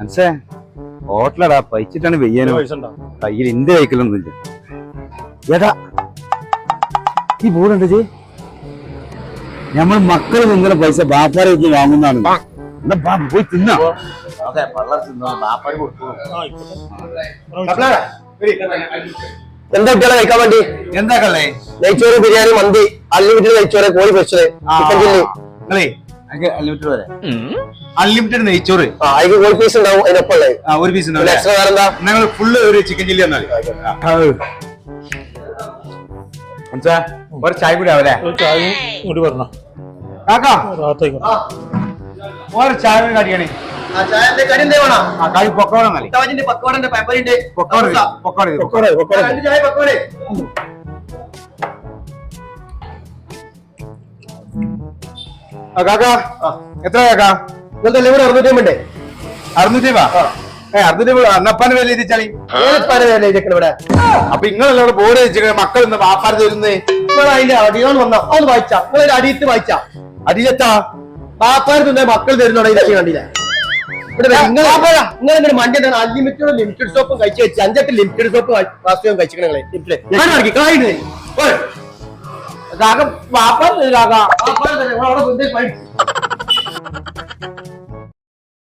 മനസ്സേ? ഹോട്ടലടാ പൈച്ചിട്ടാണ് വെയ്യാനും കയ്യിൽ എന്റെ കൈക്കലൊന്നുമില്ല ഏതാ? ഈ പൂടുണ്ട് ജി നമ്മൾ മക്കൾ നിങ്ങളെ പൈസ ബാപ്പാരെ വെച്ച് വാങ്ങുന്നതാണ്. പോയി തിന്നാ. എന്താ കുട്ടികളെ കഴിക്കാൻ വേണ്ടി? എന്താ കള്ളേ നെയ്ച്ചോറ് ബിരിയാണി മന്തി. അല്ലെങ്കിൽ നെയ്ച്ചോറ് കോഴി പൊരിച്ചത്. Chicken chilli. അൺലിമിറ്റഡ് വരെ അൺലിമിറ്റഡ് നെയ്ച്ചോറ്. അതിന് പീസ് ഉണ്ടാവും ഒരു പീസ് എക്സ്ട്രാ ഞങ്ങൾ ഫുള്ള് ഒരു ചിക്കൻ ചില്ലി തന്നാൽ ഒരു ചായ കൂടി ആവല്ലേ ചായ കൂടി പറഞ്ഞോ കാക്കാ? റാത്തായിക്കോ ഒരു ചായ കൂടി കാട്ടിയാണേ. പൊക്കോട് കാക്കാ. എത്ര കാക്കാ? ഇന്നത്തെ ഇവിടെ അറുന്നൂറ്റി അമ്പണ്ടേ അറുന്നൂറ്റി ഏ അറുന്നൂറ്റി അന്നപ്പാന് വില ഇവിടെ? അപ്പൊ നിങ്ങളല്ലേ ഇവിടെ ബോർഡ് വെച്ചിട്ട് മക്കൾ ഇന്ന് വാപ്പാർ തരുന്നേ നിങ്ങൾ അതിന്റെ അടിയോട് വന്ന അത് വായിച്ച. നിങ്ങൾ അടിയിട്ട് വായിച്ച. അടിയത്താ? ബാപ്പാര് തിന്ന മക്കൾ തരുന്നോടെ ഇതൊക്കെ കണ്ടില്ല? നിങ്ങൾ നിങ്ങൾ മണ്ടി അൺലിമിറ്റഡ് ലിമിറ്റഡ് സോപ്പും കഴിച്ചു വെച്ച് അഞ്ചെട്ട് ലിമിറ്റഡ് സോപ്പ് വാസ്തവം കഴിച്ചിട്ടുണ്ടെങ്കിൽ ലിമിറ്റഡ് കായിന് കാക്ക വാപ്പാർ കാക്ക ബാപ്പാര്